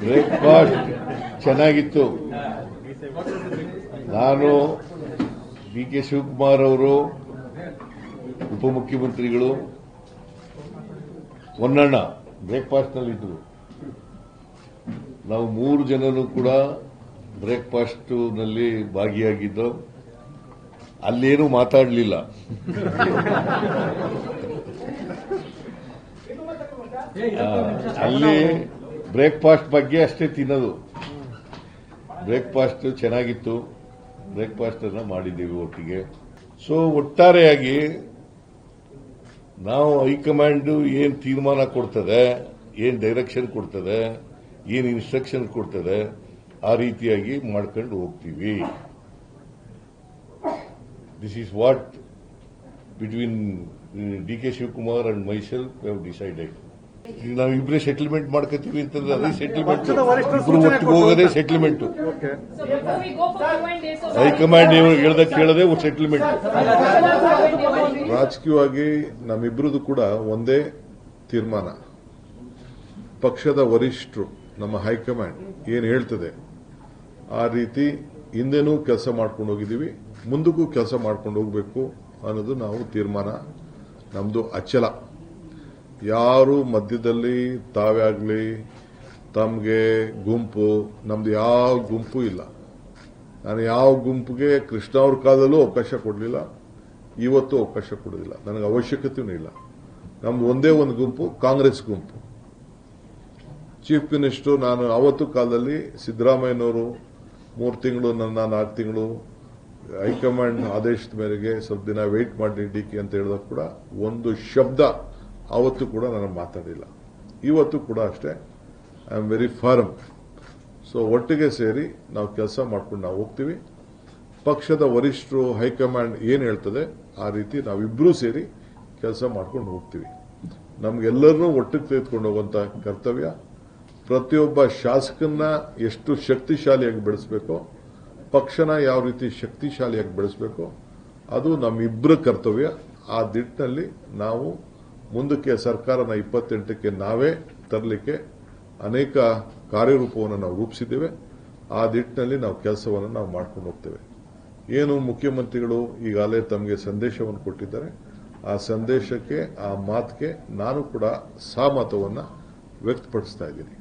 Breakfast ಚೆನ್ನಾಗಿತ್ತು. ನಾನು D K Shivakumar ಅವರು ಉಪಮುಖ್ಯಮಂತ್ರಿಗಳು ಹೊನ್ನಣ್ಣ ಬ್ರೇಕ್ಫಾಸ್ಟ್ನಲ್ಲಿದ್ದರು. ನಾವು ಮೂರು ಜನರು ಕೂಡ ಬ್ರೇಕ್ಫಾಸ್ಟ್ನಲ್ಲಿ ಭಾಗಿಯಾಗಿದ್ದು ಅಲ್ಲೇನು ಮಾತಾಡಲಿಲ್ಲ. ಅಲ್ಲಿ ಬ್ರೇಕ್ಫಾಸ್ಟ್ ಬಗ್ಗೆ ಅಷ್ಟೇ ತಿನ್ನೋದು. ಬ್ರೇಕ್ಫಾಸ್ಟ್ ಚೆನ್ನಾಗಿತ್ತು. ಬ್ರೇಕ್ಫಾಸ್ಟ್ ಅನ್ನ ಮಾಡಿದ್ದೀವಿ ಒಟ್ಟಿಗೆ. ಸೊ ಒಟ್ಟಾರೆಯಾಗಿ ನಾವು ಹೈಕಮಾಂಡ್ ಏನ್ ತೀರ್ಮಾನ ಕೊಡ್ತದೆ, ಏನ್ ಡೈರೆಕ್ಷನ್ ಕೊಡ್ತದೆ, ಏನ್ ಇನ್ಸ್ಟ್ರಕ್ಷನ್ ಕೊಡ್ತದೆ, ಆ ರೀತಿಯಾಗಿ ಮಾಡ್ಕೊಂಡು ಹೋಗ್ತೀವಿ. This is what between D K Shivakumar and myself have decided ಈಗ ನಾವು ಇಬ್ಬರೇ ಸೆಟಲ್ಮೆಂಟ್ ಮಾಡ್ಕೋತೀವಿ ಅಂತಂದ್ರೆ ಅದೇ ಸೆಟಲ್ಮೆಂಟ್ ಇಬ್ರು ಒಟ್ಟಿಗೆ ಹೋಗೋದೇ ಸೆಟಲ್ಮೆಂಟ್ ಹೈಕಮಾಂಡ್ ಹೇಳ್ದ ಕೇಳದೆ ಸೆಟಲ್ಮೆಂಟ್. ರಾಜಕೀಯವಾಗಿ ನಮ್ಮಿಬ್ಬರದು ಕೂಡ ಒಂದೇ ತೀರ್ಮಾನ. ಪಕ್ಷದ ವರಿಷ್ಠರು ನಮ್ಮ ಹೈಕಮಾಂಡ್ ಏನು ಹೇಳ್ತದೆ? ಆ ರೀತಿ ಹಿಂದೆನೂ ಕೆಲಸ ಮಾಡ್ಕೊಂಡು ಹೋಗಿದ್ದೀವಿ ಮುಂದಕ್ಕೂ ಕೆಲಸ ಮಾಡ್ಕೊಂಡು ಹೋಗಬೇಕು ಅನ್ನೋದು ನಾವು ತೀರ್ಮಾನ. ನಮ್ಮದು ಅಚಲ. ಯಾರು ಮಧ್ಯದಲ್ಲಿ ತಾವೇ ಆಗಲಿ, ತಮಗೆ ಗುಂಪು, ನಮ್ದು ಯಾವ ಗುಂಪು ಇಲ್ಲ. ನಾನು ಯಾವ ಗುಂಪಿಗೆ ಕೃಷ್ಣ ಅವ್ರ ಕಾಲದಲ್ಲೂ ಅವಕಾಶ ಕೊಡಲಿಲ್ಲ, ಇವತ್ತು ಅವಕಾಶ ಕೊಡೋದಿಲ್ಲ. ನನಗೆ ಅವಶ್ಯಕತೆಯೂ ಇಲ್ಲ. ನಮ್ದು ಒಂದೇ ಒಂದು ಗುಂಪು, ಕಾಂಗ್ರೆಸ್ ಗುಂಪು. ಚೀಫ್ ಮಿನಿಸ್ಟರ್ ನಾನು ಅವತ್ತು ಕಾಲದಲ್ಲಿ ಸಿದ್ದರಾಮಯ್ಯನವರು ಮೂರು ತಿಂಗಳು, ನನ್ನ ನಾಲ್ಕು ತಿಂಗಳು, ಹೈಕಮಾಂಡ್ ಆದೇಶದ ಮೇರೆಗೆ ಸ್ವಲ್ಪ ದಿನ ವೆಯ್ಟ್ ಮಾಡಿ ಡಿ ಅಂತ ಹೇಳಿದಾಗ ಕೂಡ ಒಂದು ಶಬ್ದ ಅವತ್ತು ಕೂಡ ನಾನು ಮಾತಾಡಿಲ್ಲ. ಇವತ್ತು ಕೂಡ ಅಷ್ಟೇ. I am very firm so ಒಟ್ಟಿಗೆ ಸೇರಿ ನಾವು ಕೆಲಸ ಮಾಡ್ಕೊಂಡು ನಾವು ಹೋಗ್ತೀವಿ. ಪಕ್ಷದ ವರಿಷ್ಠರು, ಹೈಕಮಾಂಡ್ ಏನು ಹೇಳ್ತದೆ, ಆ ರೀತಿ ನಾವಿಬ್ಬರೂ ಸೇರಿ ಕೆಲಸ ಮಾಡ್ಕೊಂಡು ಹೋಗ್ತೀವಿ. ನಮಗೆಲ್ಲರನ್ನೂ ಒಟ್ಟಿಗೆ ತೆಗೆದುಕೊಂಡು ಹೋಗುವಂತ ಕರ್ತವ್ಯ. ಪ್ರತಿಯೊಬ್ಬ ಶಾಸಕನ್ನ ಎಷ್ಟು ಶಕ್ತಿಶಾಲಿಯಾಗಿ ಬೆಳೆಸಬೇಕು, ಪಕ್ಷನ ಯಾವ ರೀತಿ ಶಕ್ತಿಶಾಲಿಯಾಗಿ ಬೆಳೆಸಬೇಕು, ಅದು ನಮ್ಮಿಬ್ಬರ ಕರ್ತವ್ಯ. ಆ ದಿಟ್ಟಿನಲ್ಲಿ ನಾವು ಮುಂದಕ್ಕೆ ಸರ್ಕಾರನ ಇಪ್ಪತ್ತೆಂಟಕ್ಕೆ ನಾವೇ ತರಲಿಕ್ಕೆ ಅನೇಕ ಕಾರ್ಯರೂಪವನ್ನು ನಾವು ರೂಪಿಸಿದ್ದೇವೆ. ಆ ದಿಟ್ಟಿನಲ್ಲಿ ನಾವು ಕೆಲಸವನ್ನು ನಾವು ಮಾಡ್ಕೊಂಡು ಹೋಗ್ತೇವೆ. ಏನು ಮುಖ್ಯಮಂತ್ರಿಗಳು ಈಗಾಗಲೇ ತಮಗೆ ಸಂದೇಶವನ್ನು ಕೊಟ್ಟಿದ್ದಾರೆ. ಆ ಸಂದೇಶಕ್ಕೆ, ಆ ಮಾತಿಗೆ ನಾನು ಕೂಡ ಸಹಮತವನ್ನು ವ್ಯಕ್ತಪಡಿಸ್ತಾ ಇದ್ದೀನಿ.